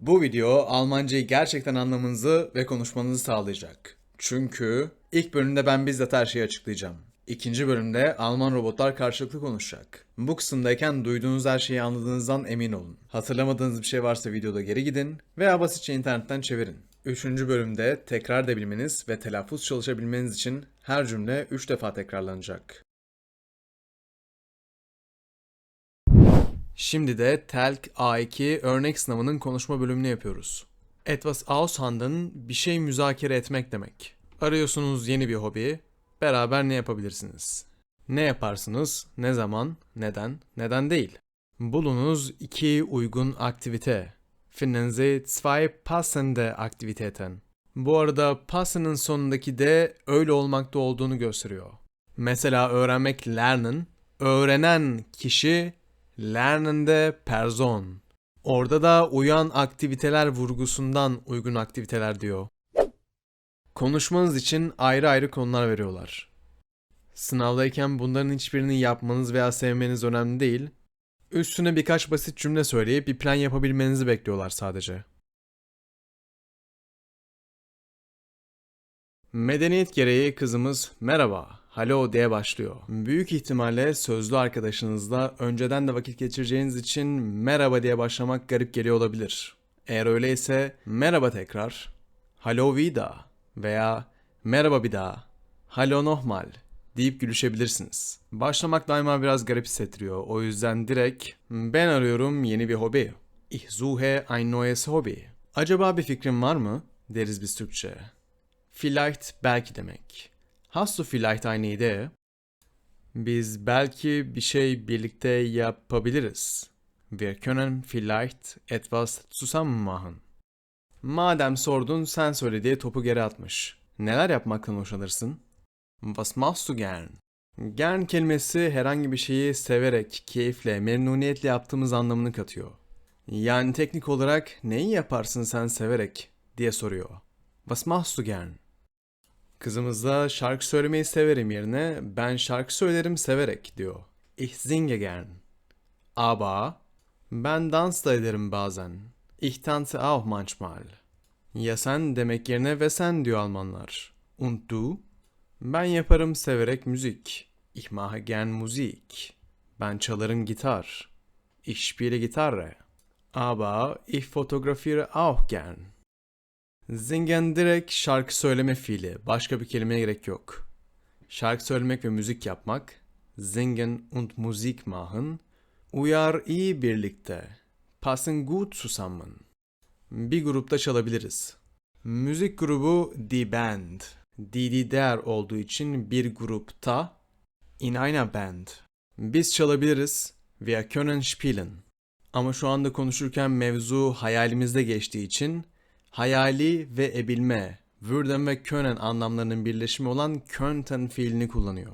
Bu video Almancayı gerçekten anlamanızı ve konuşmanızı sağlayacak. Çünkü ilk bölümde ben bizzat her şeyi açıklayacağım. İkinci bölümde Alman robotlar karşılıklı konuşacak. Bu kısımdayken duyduğunuz her şeyi anladığınızdan emin olun. Hatırlamadığınız bir şey varsa videoda geri gidin veya basitçe internetten çevirin. Üçüncü bölümde tekrar edebilmeniz ve telaffuz çalışabilmeniz için her cümle 3 defa tekrarlanacak. Şimdi de Telk A2 örnek sınavının konuşma bölümünü yapıyoruz. Etwas aushandeln bir şey müzakere etmek demek. Arıyorsunuz yeni bir hobi, beraber ne yapabilirsiniz? Ne yaparsınız, ne zaman, neden, neden değil? Bulunuz iki uygun aktivite. Finden zwei passende Aktivitäten. Bu arada passenden sonundaki de öyle olmakta olduğunu gösteriyor. Mesela öğrenmek lernen, öğrenen kişi lernende Person. Orada da uyan aktiviteler vurgusundan uygun aktiviteler diyor. Konuşmanız için ayrı ayrı konular veriyorlar. Sınavdayken bunların hiçbirini yapmanız veya sevmeniz önemli değil. Üstüne birkaç basit cümle söyleyip bir plan yapabilmenizi bekliyorlar sadece. Medeniyet gereği kızımız merhaba, halo diye başlıyor. Büyük ihtimalle sözlü arkadaşınızla önceden de vakit geçireceğiniz için merhaba diye başlamak garip geliyor olabilir. Eğer öyleyse merhaba tekrar, halo vida veya merhaba bir daha, halo nochmal deyip gülüşebilirsiniz. Başlamak daima biraz garip hissettiriyor. O yüzden direkt ben arıyorum yeni bir hobi. Ich suche ein neues Hobby. Acaba bir fikrin var mı? deriz biz Türkçe. Vielleicht belki demek. Hast du vielleicht eine Idee? Biz belki bir şey birlikte yapabiliriz. Wir können vielleicht etwas zusammen machen. Madem sordun sen söyle diye topu geri atmış. Neler yapmaktan hoşlanırsın? Was machst du gern? Gern kelimesi herhangi bir şeyi severek, keyifle, memnuniyetle yaptığımız anlamını katıyor. Yani teknik olarak neyi yaparsın sen severek diye soruyor. Was machst du gern? Kızımız da şarkı söylemeyi severim yerine ben şarkı söylerim severek diyor. Ich singe gern. Aber ben dans da ederim bazen. Ich tanze auch manchmal. Ya sen demek yerine ve sen diyor Almanlar. Und du? Ben yaparım severek müzik. Ich mache gern Musik. Ben çalarım gitar. Ich spiele Gitarre. Aber ich fotografiere auch gern. Zingen direkt şarkı söyleme fiili. Başka bir kelimeye gerek yok. Şarkı söylemek ve müzik yapmak. Singen und Musik machen. Uyar iyi birlikte. Passen gut zusammen. Bir grupta çalabiliriz. Müzik grubu Die Band. Die der olduğu için bir grupta. In einer Band. Biz çalabiliriz. Wir können spielen. Ama şu anda konuşurken mevzu hayalimizde geçtiği için hayali ve ebilme, würden ve können anlamlarının birleşimi olan könnten fiilini kullanıyor.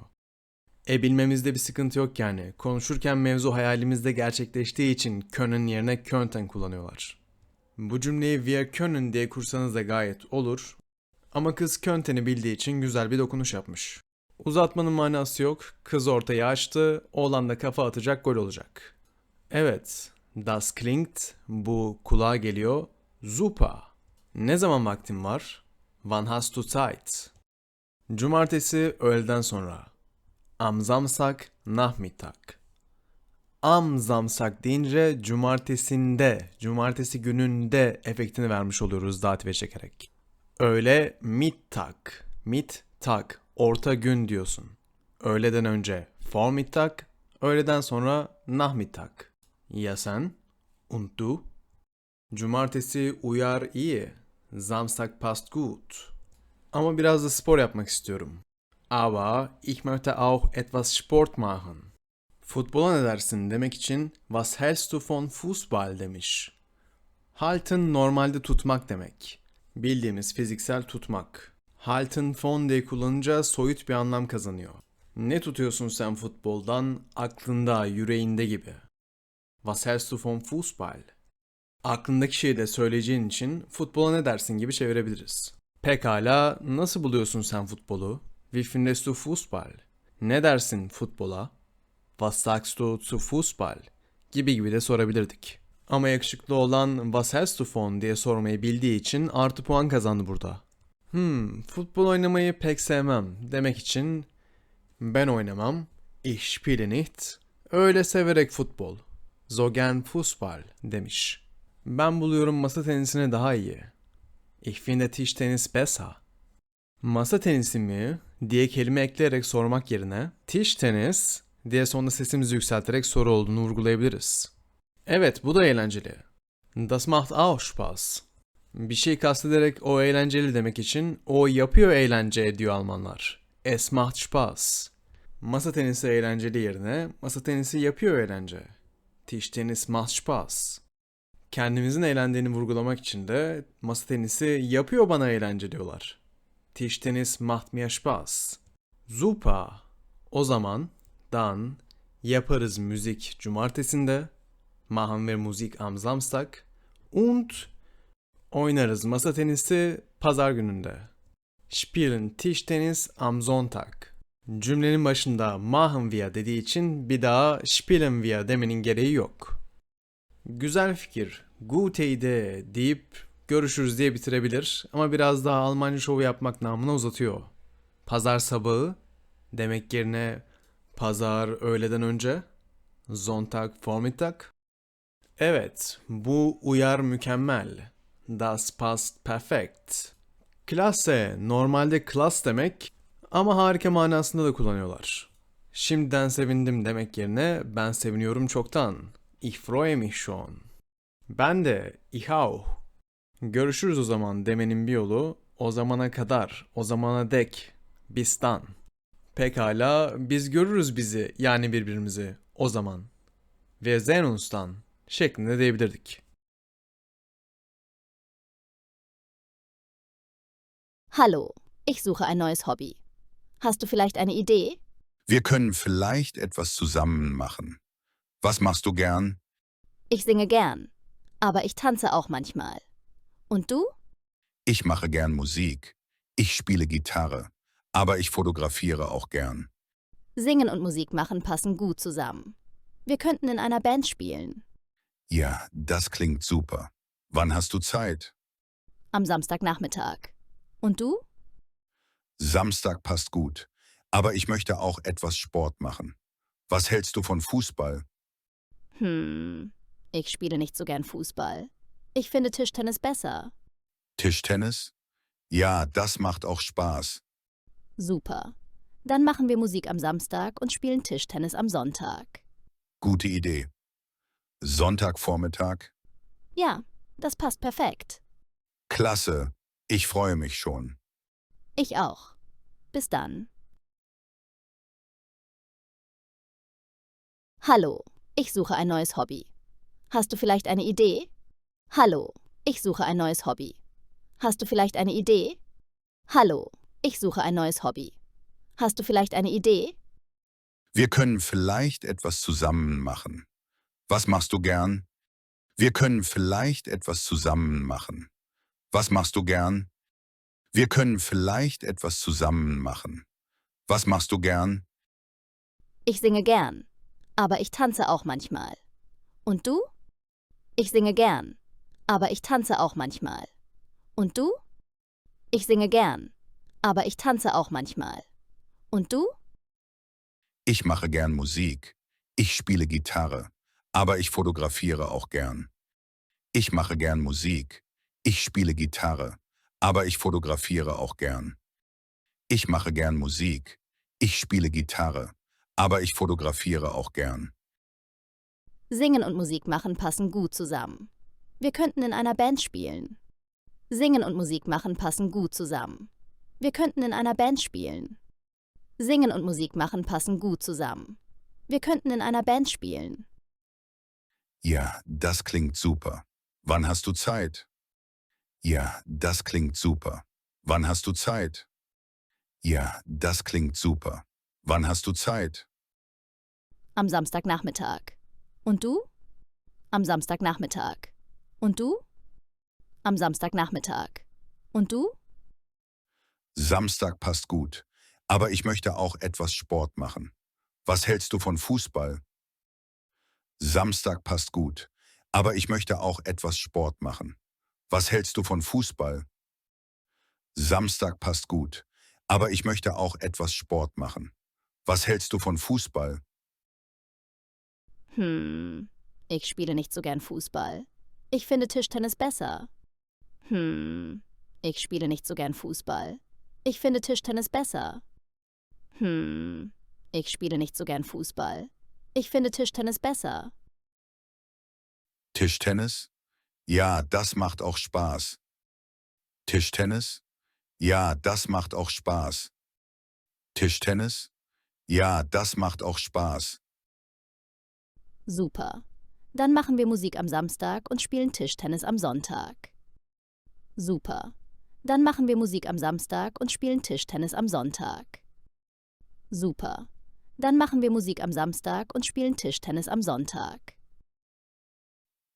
Ebilmemizde bir sıkıntı yok yani. Konuşurken mevzu hayalimizde gerçekleştiği için können yerine könnten kullanıyorlar. Bu cümleyi wir können diye kursanız da gayet olur. Ama kız könteni bildiği için güzel bir dokunuş yapmış. Uzatmanın manası yok. Kız ortaya açtı, oğlan da kafa atacak gol olacak. Evet, das klingt, bu kulağa geliyor, super. Ne zaman vaktin var? Wann hast du Zeit? Cumartesi öğleden sonra. Am Samstag Nachmittag. Am Samstag deyince cumartesinde, cumartesi gününde efektini vermiş oluyoruz dative çekerek. Öğle Mittag, Mittag, orta gün diyorsun. Öğleden önce Vormittag, öğleden sonra Nachmittag. Ya sen? Und du? Cumartesi uyar iyi. Samstag passt gut. Ama biraz da spor yapmak istiyorum. Aber ich möchte auch etwas Sport machen. Futbola ne dersin demek için was hältst du von Fußball demiş. Halten normalde tutmak demek. Bildiğimiz fiziksel tutmak. Halten von diye kullanınca soyut bir anlam kazanıyor. Ne tutuyorsun sen futboldan aklında, yüreğinde gibi. Was hältst du von Fußball? Aklındaki şeyi de söyleyeceğin için futbola ne dersin gibi çevirebiliriz. Pekala, nasıl buluyorsun sen futbolu? Wie findest du Fußball? Ne dersin futbola? Was sagst du zu Fußball? Gibi gibi de sorabilirdik. Ama yakışıklı olan Was hast du von diye sormayı bildiği için artı puan kazandı burada. Hmm, futbol oynamayı pek sevmem demek için ben oynamam, ich spiele nicht, öyle severek futbol, so gern Fußball demiş. Ben buluyorum masa tenisini daha iyi. Ich finde Tischtennis besser. Masa tenisi mi diye kelime ekleyerek sormak yerine Tischtennis diye sonunda sesimizi yükselterek soru olduğunu vurgulayabiliriz. Evet bu da eğlenceli. Das macht auch Spaß. Bir şey kastederek o eğlenceli demek için o yapıyor eğlence diyor Almanlar. Es macht Spaß. Masa tenisi eğlenceli yerine masa tenisi yapıyor eğlence. Tischtennis macht Spaß. Kendimizin eğlendiğini vurgulamak için de masa tenisi yapıyor bana eğlence diyorlar. Tischtennis macht mir Spaß. Super. O zaman dan yaparız müzik cumartesinde, machen wir Musik am Samstag und oynarız masa tenisi pazar gününde. Spielen Tischtennis am Sonntag. Cümlenin başında machen wir dediği için bir daha spielen wir demenin gereği yok. Güzel fikir. Gute Idee deyip görüşürüz diye bitirebilir ama biraz daha Almanca şovu yapmak namına uzatıyor. Pazar sabahı demek yerine pazar öğleden önce, Sonntag Vormittag. Evet, bu uyar mükemmel. Das passt perfekt. Klasse, normalde klas demek ama harika manasında da kullanıyorlar. Şimdiden sevindim demek yerine ben seviniyorum çoktan. Ich freue mich schon. Ben de ich auch. Görüşürüz o zaman demenin bir yolu o zamana kadar, o zamana dek, bistan. Pekala biz görürüz bizi yani birbirimizi o zaman. Wir sehen uns dann şeklinde diyebilirdik. Hallo, ich suche ein neues Hobby. Hast du vielleicht eine Idee? Wir können vielleicht etwas zusammen machen. Was machst du gern? Ich singe gern, aber ich tanze auch manchmal. Und du? Ich mache gern Musik. Ich spiele Gitarre. Aber ich fotografiere auch gern. Singen und Musik machen passen gut zusammen. Wir könnten in einer Band spielen. Ja, das klingt super. Wann hast du Zeit? Am Samstagnachmittag. Und du? Samstag passt gut. Aber ich möchte auch etwas Sport machen. Was hältst du von Fußball? Hm, ich spiele nicht so gern Fußball. Ich finde Tischtennis besser. Tischtennis? Ja, das macht auch Spaß. Super. Dann machen wir Musik am Samstag und spielen Tischtennis am Sonntag. Gute Idee. Sonntagvormittag? Ja, das passt perfekt. Klasse. Ich freue mich schon. Ich auch. Bis dann. Hallo, ich suche ein neues Hobby. Hast du vielleicht eine Idee? Hallo, ich suche ein neues Hobby. Hast du vielleicht eine Idee? Hallo, ich suche ein neues Hobby. Hast du vielleicht eine Idee? Wir können vielleicht etwas zusammen machen. Was machst du gern? Wir können vielleicht etwas zusammen machen. Was machst du gern? Wir können vielleicht etwas zusammen machen. Was machst du gern? Ich singe gern, aber ich tanze auch manchmal. Und du? Ich singe gern, aber ich tanze auch manchmal. Und du? Ich singe gern, aber ich tanze auch manchmal. Und du? Ich mache gern Musik. Ich spiele Gitarre. Aber ich fotografiere auch gern. Ich mache gern Musik. Ich spiele Gitarre. Aber ich fotografiere auch gern. Ich mache gern Musik. Ich spiele Gitarre. Aber ich fotografiere auch gern. Singen und Musik machen passen gut zusammen. Wir könnten in einer Band spielen. Singen und Musik machen passen gut zusammen. Wir könnten in einer Band spielen. Singen und Musik machen passen gut zusammen. Wir könnten in einer Band spielen. Ja, das klingt super. Wann hast du Zeit? Ja, das klingt super. Wann hast du Zeit? Ja, das klingt super. Wann hast du Zeit? Am Samstagnachmittag. Und du? Am Samstagnachmittag. Und du? Am Samstagnachmittag. Und du? Samstag passt gut. Aber ich möchte auch etwas Sport machen. Was hältst du von Fußball? Samstag passt gut. aber ich möchte auch etwas Sport machen. Was hältst du von Fußball? Samstag passt gut, aber ich möchte auch etwas Sport machen. Was hältst du von Fußball? Hm, ich spiele nicht so gern Fußball. Ich finde Tischtennis besser. Hm, ich spiele nicht so gern Fußball. Ich finde Tischtennis besser. Hm, ich spiele nicht so gern Fußball. Ich finde Tischtennis besser. Tischtennis? Ja, das macht auch Spaß. Tischtennis? Ja, das macht auch Spaß. Tischtennis? Ja, das macht auch Spaß. Super. Dann machen wir Musik am Samstag und spielen Tischtennis am Sonntag. Super. Dann machen wir Musik am Samstag und spielen Tischtennis am Sonntag. Super. Dann machen wir Musik am Samstag und spielen Tischtennis am Sonntag.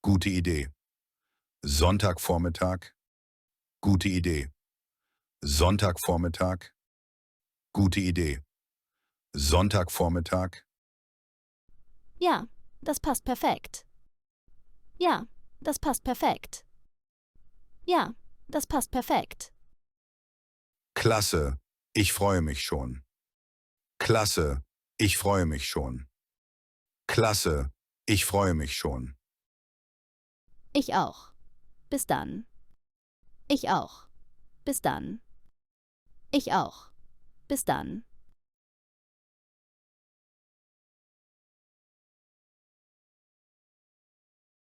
Gute Idee. Sonntagvormittag? Gute Idee. Sonntagvormittag? Gute Idee. Sonntagvormittag? Ja, das passt perfekt. Ja, das passt perfekt. Ja, das passt perfekt. Klasse, ich freue mich schon. Klasse, ich freue mich schon. Klasse, ich freue mich schon. Ich auch. Bis dann. Ich auch. Bis dann. Ich auch. Bis dann.